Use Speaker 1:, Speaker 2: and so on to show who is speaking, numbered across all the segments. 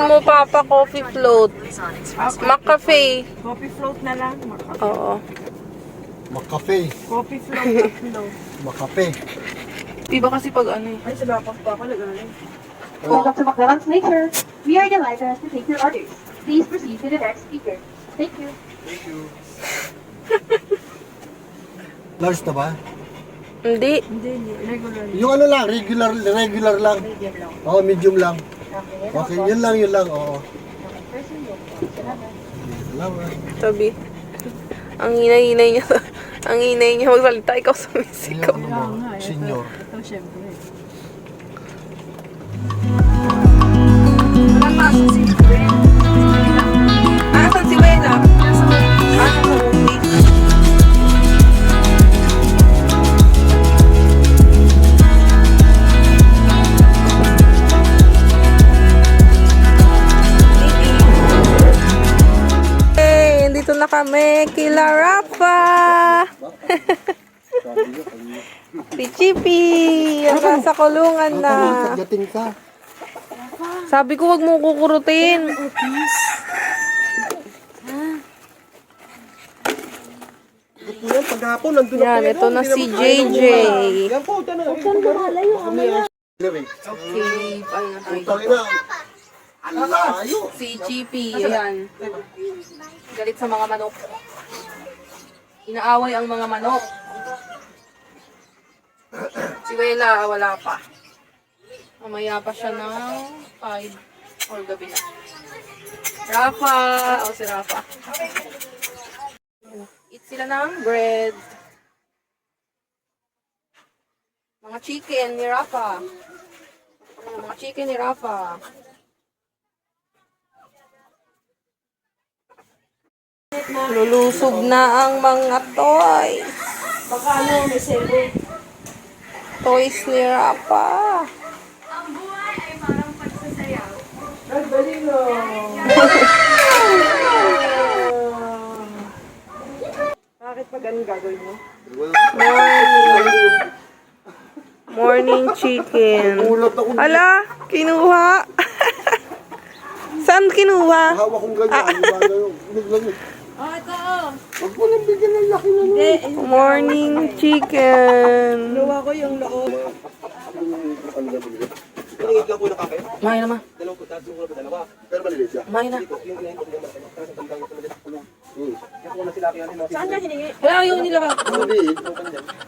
Speaker 1: Sabihin mo, Papa, coffee float. McCafe.
Speaker 2: Coffee float na lang. Maka-
Speaker 1: Oo.
Speaker 3: Makape.
Speaker 2: Coffee float na float.
Speaker 3: Makape.
Speaker 1: Iba kasi pag ano eh.
Speaker 2: Ay, sa lapak pa ako nag-alay.
Speaker 4: Welcome to McDonald's Nature. We are delighted to take your orders. Please proceed to the next speaker. Thank you.
Speaker 3: Large na ba?
Speaker 1: Hindi.
Speaker 2: Hindi. Regular.
Speaker 3: Yung ano lang, regular regular lang.
Speaker 2: Medium lang.
Speaker 3: Oo, medium lang.
Speaker 4: Okay,
Speaker 3: Okay, yun lang, yun lang. Oo.
Speaker 4: Salamat.
Speaker 1: Sabi. Ang hinay-hinay niya. ang hinay niya magsalita. Ikaw sumisigaw.
Speaker 3: ano
Speaker 2: Kaya
Speaker 3: mo?
Speaker 2: ito-
Speaker 3: Senior.
Speaker 2: Ito, syempre.
Speaker 1: Ah, kulungan na.
Speaker 3: Pagdating ka.
Speaker 1: Sabi ko wag mo kukurutin.
Speaker 3: Yan, paghapon, nandun na
Speaker 1: Yan, ito na si JJ.
Speaker 3: Yan po, dyan na. Huwag kang lumalayo. Okay. Putang ina. Ang layo.
Speaker 1: Si Chippy, ayan. Galit sa mga manok. Inaaway ang mga manok. Si Wela, wala pa. Mamaya pa siya ng 5 or gabi na. Rafa! O, si Rafa. Eat sila ng bread. Mga chicken ni Rafa. Mga chicken ni Rafa. Lulusog na ang mga toys.
Speaker 2: Baka ano, may.
Speaker 1: Toys ni Rapa.
Speaker 2: Ay, bali no. Bakit pa ganun gagawin mo?
Speaker 1: Morning. Morning chicken. Ala, kinuha. Saan kinuha?
Speaker 3: Hawak kong ganyan. Biglang.
Speaker 2: Oh, ito oh.
Speaker 3: Huwag mo lang bigyan ng laki na
Speaker 2: Hindi,
Speaker 1: Morning chicken.
Speaker 2: Luwa ko yung loob.
Speaker 1: Kumain naman.
Speaker 3: Pero maliliit siya.
Speaker 1: Kumain na.
Speaker 2: Saan niya hiningi?
Speaker 1: Wala, ayaw nila.
Speaker 3: Maliit.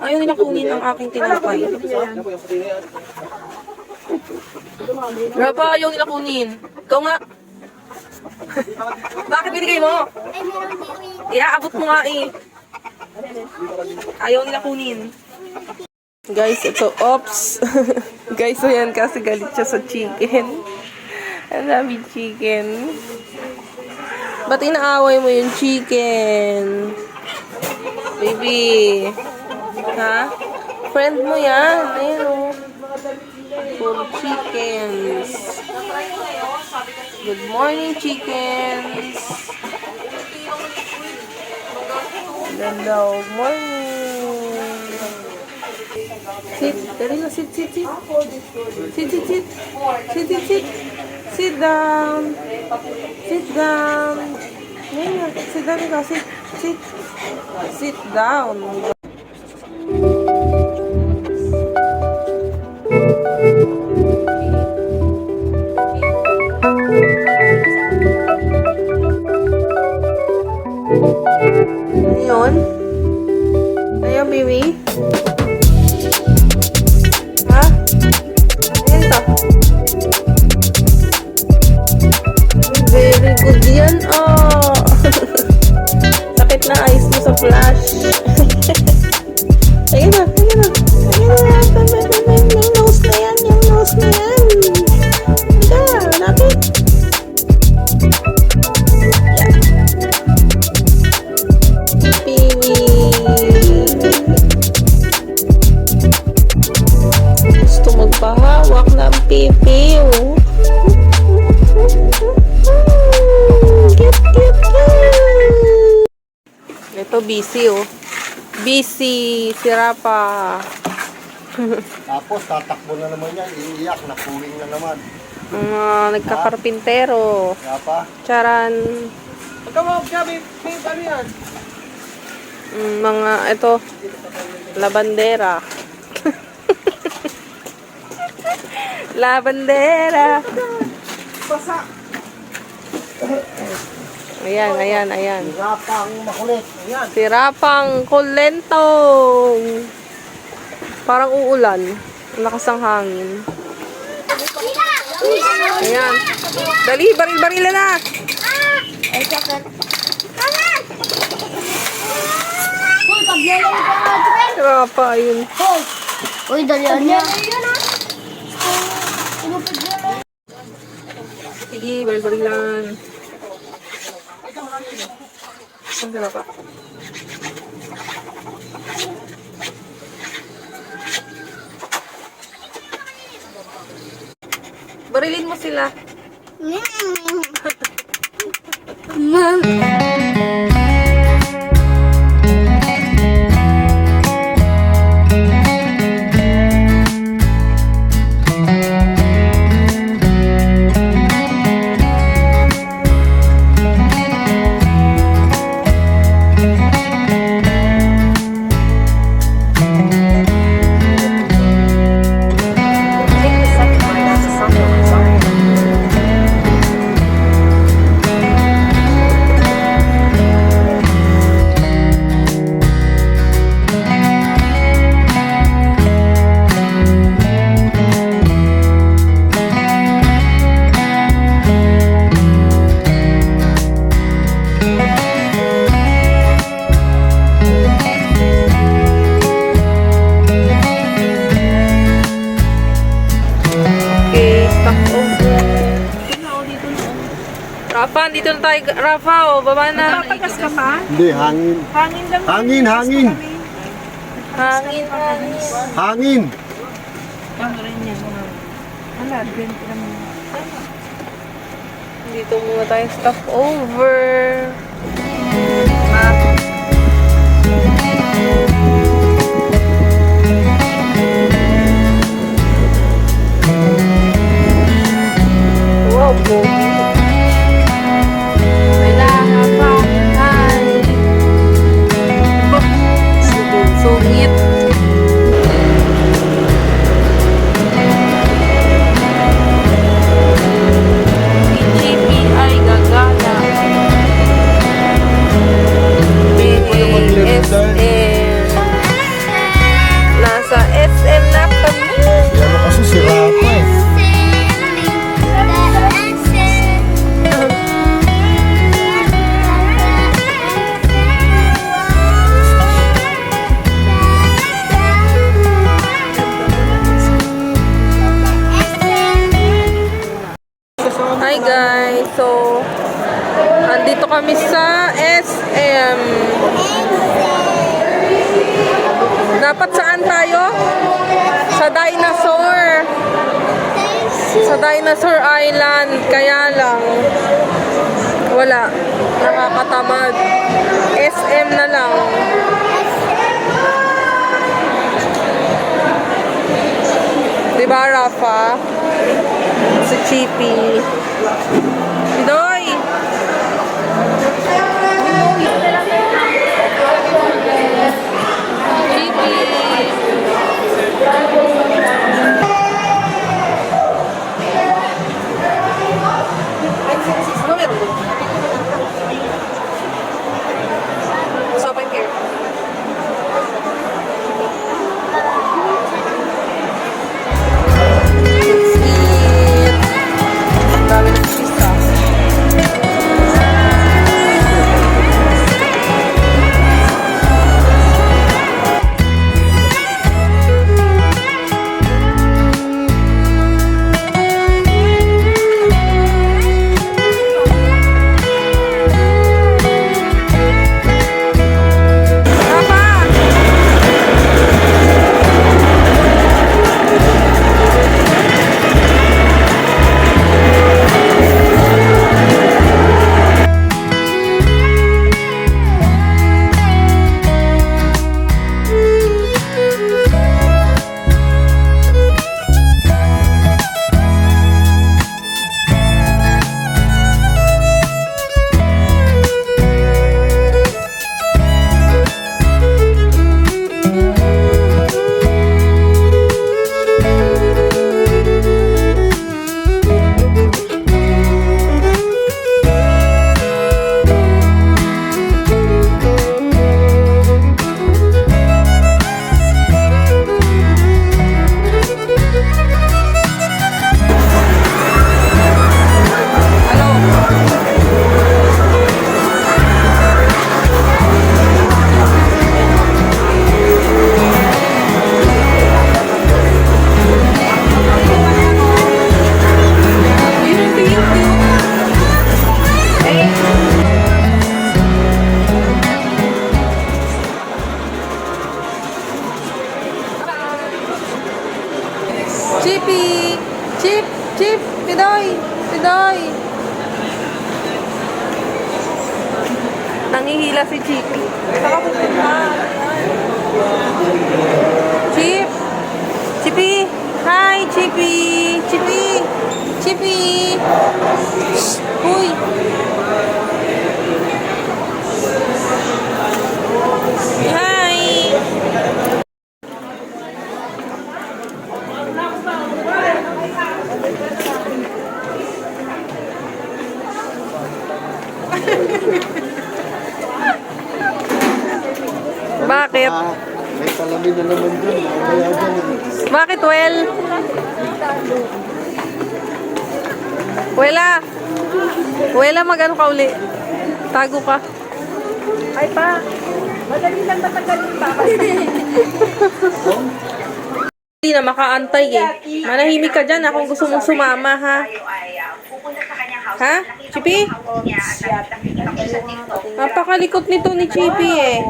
Speaker 1: Ayaw nila kunin ang aking tinapay. Rapa, ayaw nila kunin. Ikaw nga. Bakit binigay mo? Iaabot mo nga eh. Ayaw nila kunin. Guys, ito, ops. Guys, so yan kasi galit siya sa chicken. Ang dami chicken. Ba't inaaway mo yung chicken? Baby. Ha? Friend mo yan. Ayun o. Puro chickens. Good morning, chickens. Ganda, good morning. Sit, dali na, sit, sit, sit. Sit, sit, sit. Sit, sit, sit. Sit down. Sit down. Ngayon nga, sit down ka, sit, sit. Sit down. Busy oh. Busy. Sira pa.
Speaker 3: Tapos tatakbo na naman yan, iiyak, nakuwing na naman.
Speaker 1: Mga nagkakarpintero.
Speaker 3: Kaya pa,
Speaker 1: Charan.
Speaker 2: Pagkamawag siya, may, may ano yan?
Speaker 1: Mm, mga ito. Labandera. Labandera.
Speaker 2: Basa.
Speaker 1: Ayan, ayan, ayan.
Speaker 3: rapang makulit.
Speaker 2: Ayan.
Speaker 1: Si Rapang Kulentong. Parang uulan. Ang lakas ng hangin. Ayan. Dali, baril-baril na.
Speaker 3: Uy, paglalayo ka nga, Tren!
Speaker 1: Rapa, ayun.
Speaker 3: Uy, dalian niya.
Speaker 1: Sige, baril-barilan. Ang ah. Barilin mo sila. Okay, Rafa, oh, baba na.
Speaker 2: Papagas ka pa?
Speaker 3: Hindi, hangin.
Speaker 2: Hangin lang.
Speaker 3: Hangin, hangin.
Speaker 1: Hangin, hangin.
Speaker 3: Hangin.
Speaker 2: Ano rin yan? 20 naman.
Speaker 1: Dito muna tayo stop over. Wow, pogi. Kami sa SM. Dapat saan tayo? Sa Dinosaur. Sa Dinosaur Island, kaya lang wala. Nakakatamad. SM na lang. Diba, Rafa? Si Chippy. Chippy! Chip! Chip! Pidoy! Pidoy! Nangihila si Chippy. Saka pupunta. Chip! Chippy! Hi, Chippy! Chippy! Chippy! Uy! Hi! Bakit?
Speaker 3: Ah, may salamin na naman dun. Kaya dyan.
Speaker 1: Bakit, Well? Wela! Wela, magano ka uli? Tago ka.
Speaker 2: Ay pa, madali lang matagalin pa.
Speaker 1: Hindi na makaantay eh. Manahimik ka dyan akong gusto mong sumama, ha? Ha? Chippy? Napakalikot nito ni Chippy eh.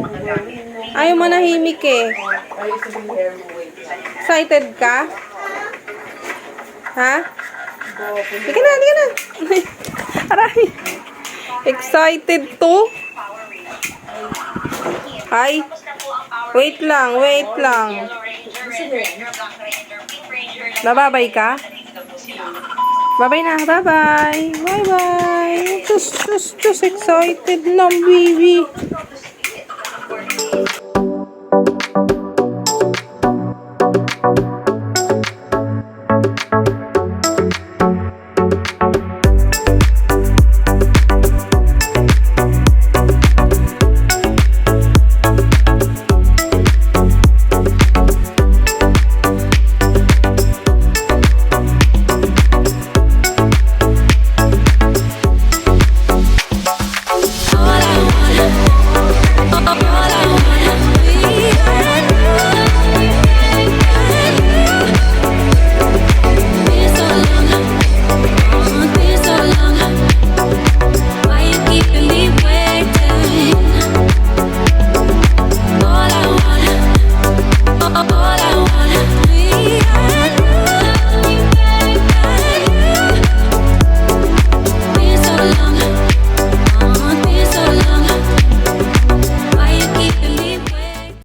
Speaker 1: Ayaw manahimik eh. Excited ka? Ha? Di ka na, di ka na. Aray. Excited to? Ay. Wait lang, wait lang. Bababay ka? Bye-bye na. Bye-bye. Bye-bye. Just, just, just excited na, baby.